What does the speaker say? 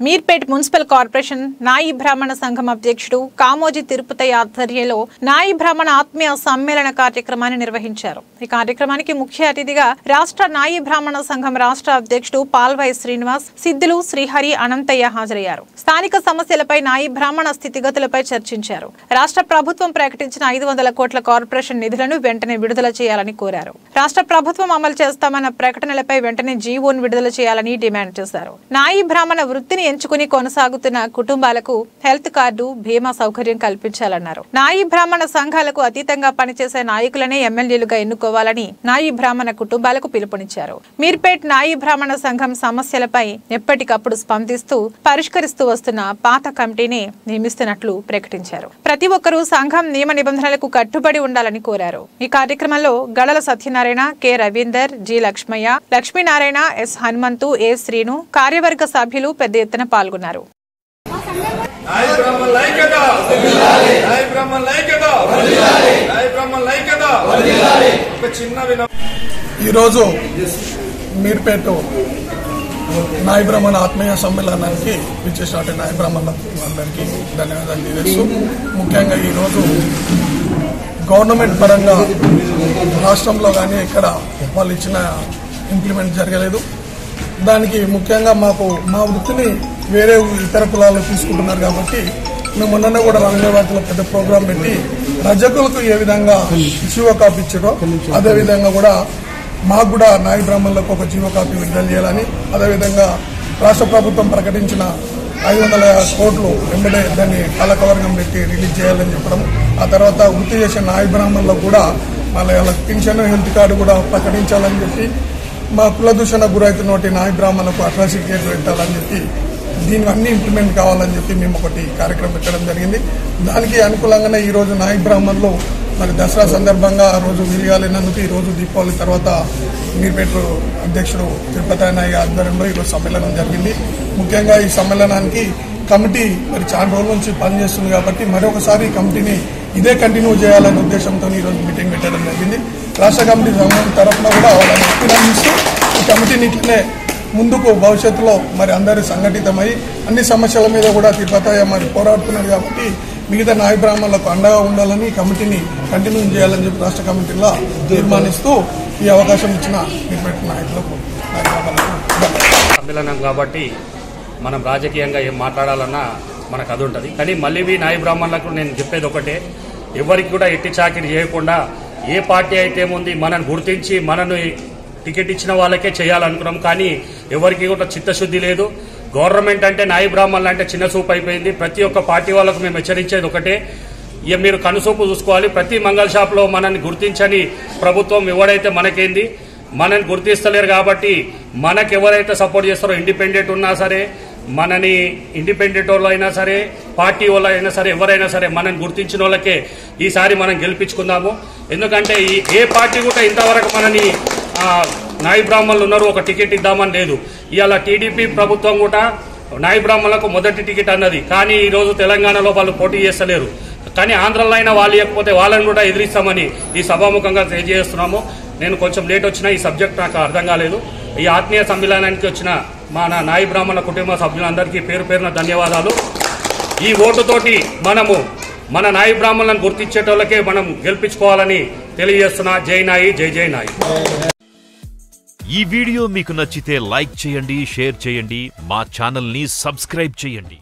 Meerpet municipal corporation నాయి బ్రాహ్మణ సంఘం అధ్యక్షుడు కామోజీ తిరుపతి ఆధ్వర్యంలో నాయి బ్రాహ్మణ ఆత్మీయ సమ్మేళన కార్యక్రమాన్ని నిర్వహించారు. ఈ కార్యక్రమానికి ముఖ్య అతిథిగా రాష్ట్ర నాయి బ్రాహ్మణ సంఘం రాష్ట్ర అధ్యక్షుడు పాల్వాయి శ్రీనివాస్ సిద్ధులు శ్రీహరి అనంతయ్య హాజరయ్యారు. స్థానిక సమస్యలపై నాయి బ్రాహ్మణ స్థితిగతులపై చర్చించారు. రాష్ట్ర ప్రభుత్వం ప్రకటించిన ఐదు వందల కోట్ల కార్పొరేషన్ నిధులను వెంటనే విడుదల చేయాలని కోరారు. రాష్ట్ర ప్రభుత్వం అమలు చేస్తామన్న ప్రకటనలపై వెంటనే జీవోను విడుదల చేయాలని డిమాండ్ చేశారు. నాయి బ్రాహ్మణ వృత్తిని ఎంచుకుని కొనసాగుతున్న కుటుంబాలకు హెల్త్ కార్డు బీమా సౌకర్యం కల్పించాలన్నారు. నాయి బ్రాహ్మణ సంఘాలకు అతీతంగా పనిచేసే నాయకులనే ఎమ్మెల్యేలుగా ఎన్నుకోవాలని నాయి బ్రాహ్మణ కుటుంబాలకు పిలుపునిచ్చారు. మీర్పేట్ నాయి బ్రాహ్మణ సంఘం సమస్యలపై ఎప్పటికప్పుడు స్పందిస్తూ పరిష్కరిస్తూ వస్తున్న పాత కమిటీని నియమిస్తున్నట్లు ప్రకటించారు. ప్రతి ఒక్కరూ సంఘం నియమ నిబంధనలకు కట్టుబడి ఉండాలని కోరారు. ఈ కార్యక్రమంలో Gadala Satyanarayana K. Ravinder G. Lakshmaiah Lakshminarayana S. Hanumanthu A. Srinu కార్యవర్గ సభ్యులు పెద్ద ఎత్తున పాల్గొన్నారు. చిన్న విన ఈరోజు మీర్పేట నాయ బ్రాహ్మణ ఆత్మీయ సమ్మేళనానికి విచ్చేసినట్టు నాయ బ్రాహ్మణులకు అందరికీ ధన్యవాదాలు తెలియజేస్తూ ముఖ్యంగా ఈరోజు గవర్నమెంట్ పరంగా రాష్ట్రంలో కానీ ఇక్కడ వాళ్ళు ఇచ్చిన ఇంప్లిమెంట్ జరగలేదు. దానికి ముఖ్యంగా మాకు మా వృత్తిని వేరే ఇతర కులాలు తీసుకుంటున్నారు కాబట్టి మేము మొన్ననే కూడా రంగవాటిలో పెద్ద ప్రోగ్రాం పెట్టి రజకులకు ఏ విధంగా జీవో కాపీ ఇచ్చారో అదే విధంగా కూడా మాకు కూడా నాయ బ్రాహ్మణులకు ఒక జీవో కాపీ విడుదల చేయాలని అదేవిధంగా రాష్ట్ర ప్రభుత్వం ప్రకటించిన ఐదు వందల కోట్లు వెంబడే దాన్ని కాలకవర్గం పెట్టి రిలీజ్ చేయాలని చెప్పడం ఆ తర్వాత వృత్తి చేసిన నాయ బ్రాహ్మణులకు కూడా మళ్ళీ వాళ్ళకి పింఛన్ హెల్త్ కార్డు కూడా ప్రకటించాలని చెప్పి మా కుల దూషణ గురైతున్నటువంటి నాయ బ్రాహ్మణులకు అట్రాసిటీ కేసు పెట్టాలని చెప్పి దీని అన్ని ఇంప్లిమెంట్ కావాలని చెప్పి మేము ఒకటి కార్యక్రమం పెట్టడం జరిగింది. దానికి అనుకూలంగానే ఈ రోజు బ్రాహ్మణులు మరి దసరా సందర్భంగా ఆ రోజు విరిగాలినందుకు ఈ రోజు దీపావళి తర్వాత మీర్పేట అధ్యక్షుడు తిరుపతి నాయక్ ఆధ్వర్యంలో ఈరోజు సమ్మేళనం జరిగింది. ముఖ్యంగా ఈ సమ్మేళనానికి కమిటీ మరి చాలా రోజుల నుంచి పనిచేస్తుంది కాబట్టి మరొకసారి ఈ కమిటీని ఇదే కంటిన్యూ చేయాలనే ఉద్దేశంతో ఈరోజు మీటింగ్ పెట్టడం జరిగింది. రాష్ట్ర కమిటీ సంఘం తరఫున కూడా వాళ్ళని అభినందిస్తూ ఈ కమిటీని ఇట్లనే ముందుకు భవిష్యత్తులో మరి అందరి సంఘటితమై అన్ని సమస్యల మీద కూడా తిరుపతయ్య మరి పోరాడుతున్నారు కాబట్టి మిగతా నాయ బ్రాహ్మణులకు అండగా ఉండాలని కమిటీని కంటిన్యూ చేయాలని చెప్పి రాష్ట్ర కమిటీలో తీర్మానిస్తూ ఈ అవకాశం ఇచ్చిన నిర్పెట్టిన నాయకులకు సమ్మేళనం కాబట్టి మనం రాజకీయంగా ఏం మాట్లాడాలన్నా మనకు అది ఉంటుంది. కానీ మళ్ళీ మీ నాయ బ్రాహ్మణులకు నేను చెప్పేది ఒకటే. ఎవరికి కూడా ఎట్టి చాకిరి చేయకుండా ఏ పార్టీ అయితే ఉంది మనను గుర్తించి మనను టికెట్ ఇచ్చిన వాళ్ళకే చేయాలనుకున్నాం కానీ ఎవరికి కూడా చిత్తశుద్ధి లేదు. గవర్నమెంట్ అంటే నాయ బ్రాహ్మణులు అంటే చిన్న చూపు అయిపోయింది. ప్రతి ఒక్క పార్టీ వాళ్ళకు మేము హెచ్చరించేది ఒకటే. ఇక మీరు కనుసూపు చూసుకోవాలి. ప్రతి మంగళ షాప్లో మనల్ని గుర్తించని ప్రభుత్వం ఎవడైతే మనకేంది? మనని గుర్తిస్తలేరు కాబట్టి మనకెవరైతే సపోర్ట్ చేస్తారో ఇండిపెండెంట్ ఉన్నా సరే మనని ఇండిపెండెంట్ వాళ్ళు అయినా సరే పార్టీ వాళ్ళు అయినా సరే ఎవరైనా సరే మనని గుర్తించిన వాళ్ళకే ఈసారి మనం గెలిపించుకుందాము. ఎందుకంటే ఈ ఏ పార్టీ కూడా ఇంతవరకు మనని ఆ, నాయ బ్రాహ్మణులు ఉన్నారు ఒక టికెట్ ఇద్దామని లేదు. ఇవాళ టీడీపీ ప్రభుత్వం కూడా నాయ బ్రాహ్మణులకు మొదటి టికెట్ అన్నది. కానీ ఈ రోజు తెలంగాణలో వాళ్ళు పోటీ చేస్తలేరు. కానీ ఆంధ్రలో అయినా వాళ్ళు ఇవ్వకపోతే వాళ్ళని కూడా ఎదిరిస్తామని ఈ సభాముఖంగా తెలియజేస్తున్నాము. నేను కొంచెం లేట్ వచ్చినా ఈ సబ్జెక్ట్ నాకు అర్థం కాలేదు. ఈ ఆత్మీయ సమ్మేళనానికి వచ్చిన మన నాయి బ్రాహ్మణ కుటుంబ సభ్యులందరికీ పేరు పేరున ధన్యవాదాలు. ఈ ఓటుతోటి మనము మన నాయి బ్రాహ్మణులను గుర్తించేటోళ్ళకే మనం గెలిపించుకోవాలని తెలియజేస్తున్నా జై నాయి జై జై నాయి. ఈ వీడియో మీకు నచ్చితే లైక్ చేయండి షేర్ చేయండి మా ఛానల్ని సబ్స్క్రైబ్ చేయండి.